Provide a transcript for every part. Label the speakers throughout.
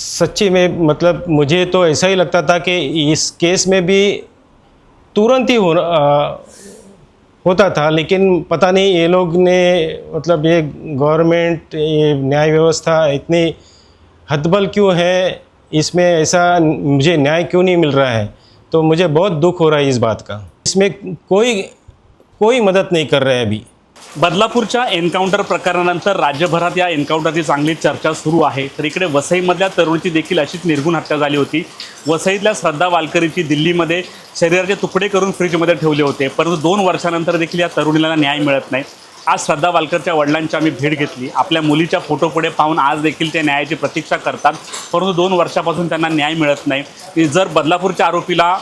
Speaker 1: सच्ची में मतलब मुझे तो ऐसा ही लगता था कि इस केस में भी तुरंत ही हो होता था, लेकिन पता नहीं ये लोग ने मतलब ये गवर्नमेंट, ये न्याय व्यवस्था इतनी हतबल क्यों है, इसमें ऐसा मुझे न्याय क्यों नहीं मिल रहा है? तो मुझे बहुत दुख हो रहा है इस बात का। इसमें कोई कोई मदद नहीं कर रहा है अभी।
Speaker 2: बदलापूरच्या एन्काउंटर प्रकरणानंतर राज्यभरात या एन्काउंटरची चांगली चर्चा सुरू आहे. तर इकडे वसईमधल्या तरुणीची देखील अशीच निर्गुण हत्या झाली होती. वसईतल्या श्रद्धा वालकरीची दिल्लीमध्ये शरीराचे तुकडे करून फ्रीजमध्ये ठेवले होते. परंतु दोन वर्षानंतर देखील या तरुणीला न्याय मिळत नाही. आज श्रद्धा वालकरच्या वडिलांची आम्ही भेट घेतली. आपल्या मुलीच्या फोटोपुढे पाहून आज देखील ते न्यायाची प्रतीक्षा करतात. परंतु दोन वर्षापासून त्यांना न्याय मिळत नाही. जर बदलापूरच्या आरोपीला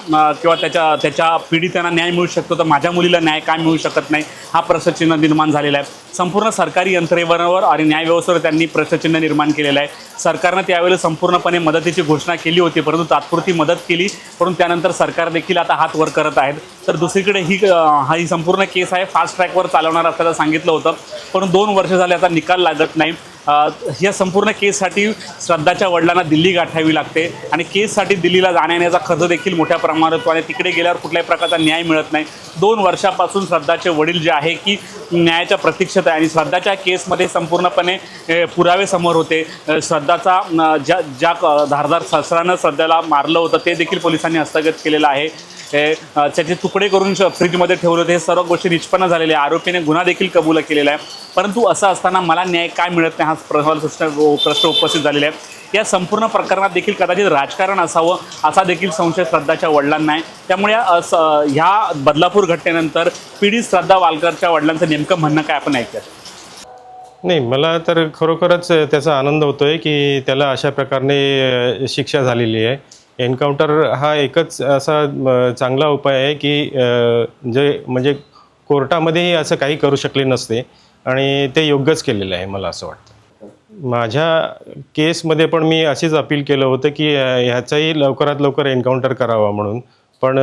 Speaker 2: किंवा त्याच्या त्याच्या पीडितांना न्याय मिळू शकतो तर माझ्या मुलीला न्याय काय मिळू शकत नाही? हा प्रश्नचिन्ह निर्माण झालेला आहे. संपूर्ण सरकारी यंत्रणेवर आणि न्यायव्यवस्थेवर त्यांनी प्रश्नचिन्ह निर्माण केलेलं आहे. सरकारनं त्यावेळेला संपूर्णपणे मदतीची घोषणा केली होती परंतु तात्पुरती मदत केली. परंतु त्यानंतर सरकार देखील आता हात वर करत आहेत. तर दुसरीकडे ही हा ही संपूर्ण केस आहे. फास्ट ट्रॅकवर चालवणार असल्याचं सांगितलं होतं. पण दोन वर्ष झाले आता निकाल लागत नाही. ह्या या संपूर्ण केससाठी श्रद्धाच्या वडिलांना दिल्ली गाठावी लागते. आणि केससाठी दिल्लीला जाण्याचा खर्च देखील मोठ्या प्रमाणात होतो. आणि तिकडे गेल्यावर कुठल्याही प्रकारचा न्याय मिळत नाही. दोन वर्षापासून श्रद्धाचे वडील जे आहे की न्यायाच्या प्रतीक्षेत आहे. आणि श्रद्धाच्या केसमध्ये संपूर्णपणे पुरावे समोर होते. श्रद्धाचा ज्या ज्या धारदार शस्त्रानं श्रद्धाला मारलं होतं ते देखील पोलिसांनी हस्तगत केलेलं आहे. हे त्याचे तुकडे करून फ्रीजमध्ये ठेवले होते. हे सर्व गोष्टी निष्पन्न झालेल्या आहे. आरोपीने गुन्हा देखील कबूल केलेला आहे. परंतु असं असताना मला न्याय काय मिळत नाही हा प्रश्न प्रश्न उपस्थित झालेला आहे. या संपूर्ण प्रकरणात देखील कदाचित राजकारण असावं असा देखील संशय श्रद्धाच्या वडिलांना आहे. त्यामुळे ह्या बदलापूर घटनेनंतर पीडित श्रद्धा वालकरच्या वडिलांचं नेमकं म्हणणं काय आपण ऐकतात
Speaker 1: नाही मला तर खरोखरच त्याचा आनंद होतो आहे की त्याला अशा प्रकारे शिक्षा झालेली आहे. एन्काउंटर हा एकच असा चांगला उपाय आहे की जे म्हणजे कोर्टामध्येही असं काही करू शकले नसते आणि ते योग्यच केलेलं आहे मला असं वाटतं. माझ्या केसमध्ये पण मी अशीच अपील केलं होतं की ह्याचाही लवकरात लवकर एन्काउंटर करावा म्हणून. पण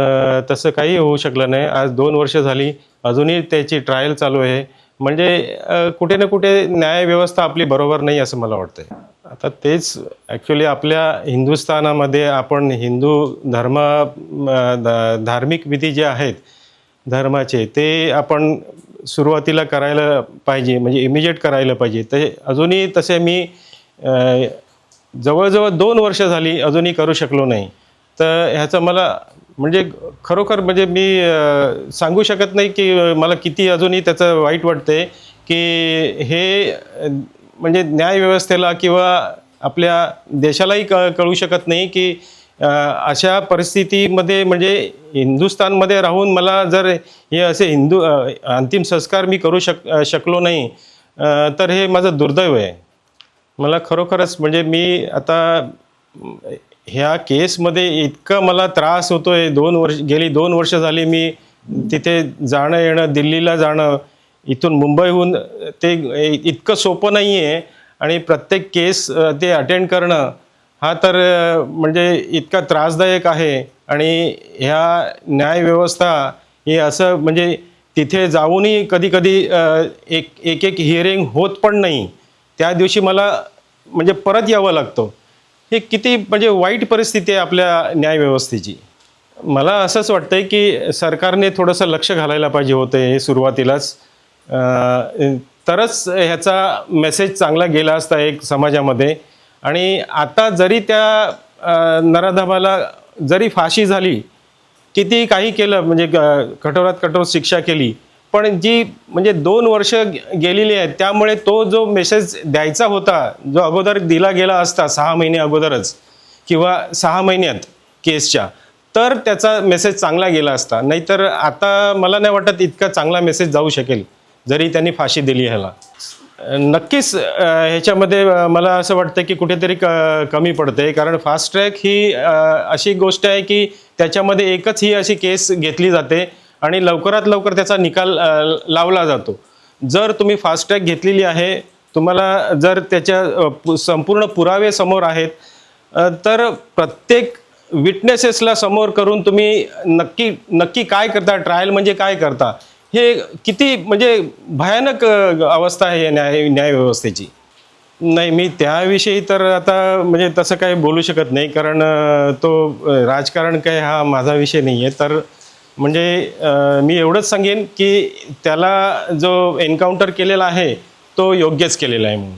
Speaker 1: तसं काही होऊ शकलं नाही. आज दोन वर्ष झाली. अजूनही त्याची ट्रायल चालू आहे. म्हणजे कुठे ना कुठे न्यायव्यवस्था आपली बरोबर नाही असं मला वाटतंय. आता तेच ॲक्च्युली आपल्या हिंदुस्थानामध्ये आपण हिंदू धर्म ध- धार्मिक विधी जे आहेत धर्माचे ते आपण सुरुवातीला करायला पाहिजे म्हणजे इमिजिएट करायला पाहिजे. ते अजूनही तसे मी जवळजवळ दोन वर्ष झाली अजूनही करू शकलो नाही. तर ह्याचं मला म्हणजे खरोखर म्हणजे मी सांगू शकत नाही की मला किती अजूनही त्याचं वाईट वाटते की हे म्हणजे न्यायव्यवस्थेला किंवा आपल्या देशालाही क कळू शकत नाही की अशा परिस्थितीमध्ये म्हणजे हिंदुस्थानमध्ये राहून मला जर हे असे हिंदू अंतिम संस्कार मी करू शक शकलो नाही तर हे माझं दुर्दैव आहे. मला खरोखरच म्हणजे मी आता ह्या केसमध्ये इतकं मला त्रास होतो आहे दोन वर्ष गेली दोन वर्ष झाली मी तिथे जाणं येणं दिल्लीला जाणं इथून मुंबईहून ते इतकं सोपं नाही आहे आणि प्रत्येक केस ते अटेंड करणं हा तर म्हणजे इतका त्रासदायक आहे. आणि ह्या न्यायव्यवस्था हे असं म्हणजे तिथे जाऊनही कधी कधी एक एक एक हिअरिंग होत पण नाही. त्या दिवशी मला म्हणजे परत यावं लागतं. हे किती म्हणजे वाईट परिस्थिती आहे आपल्या न्यायव्यवस्थेची. मला असंच वाटतंय की सरकारने थोडंसं लक्ष घालायला पाहिजे होतं हे सुरुवातीलाच. तरच ह्याचा मेसेज चांगला गेला असता एक समाजामध्ये. आणि आता जरी त्या नराधमाला जरी फाशी झाली किती काही केलं म्हणजे कठोरात कठोर शिक्षा केली पण जी म्हणजे दोन वर्ष गेलेली आहेत त्यामुळे तो जो मेसेज द्यायचा होता जो अगोदर दिला गेला असता सहा महिने अगोदरच किंवा सहा महिन्यात केसच्या तर त्याचा मेसेज चांगला गेला असता. नाहीतर आता मला नाही वाटत इतका चांगला मेसेज जाऊ शकेल. जरी त्यांनी फाशी दिली ह्याला. नक्कीच ह्याच्यामध्ये मला असं वाटतं की कुठेतरी क कमी पडते कारण फास्ट ट्रॅक ही अशी गोष्ट आहे की त्याच्यामध्ये एकच ही अशी केस घेतली जाते आणि लवकरात लवकर त्याचा निकाल लावला जातो. जर तुम्ही फास्ट ट्रॅक घेतलेली आहे तुम्हाला जर त्याच्या पु- संपूर्ण पुरावे समोर आहेत तर प्रत्येक विटनेसेसला समोर करून तुम्ही नक्की नक्की काय करता? ट्रायल म्हणजे काय करता? हे किती म्हणजे भयानक अवस्था आहे न्याय न्यायव्यवस्थेची नाही मी त्याविषयी तर आता म्हणजे तसं काही बोलू शकत नाही कारण तो राजकारण काय हा माझा विषय नाही आहे. तर म्हणजे मी एवढंच सांगेन की त्याला जो एन्काउंटर केलेला आहे तो योग्यच केलेला आहे म्हणून.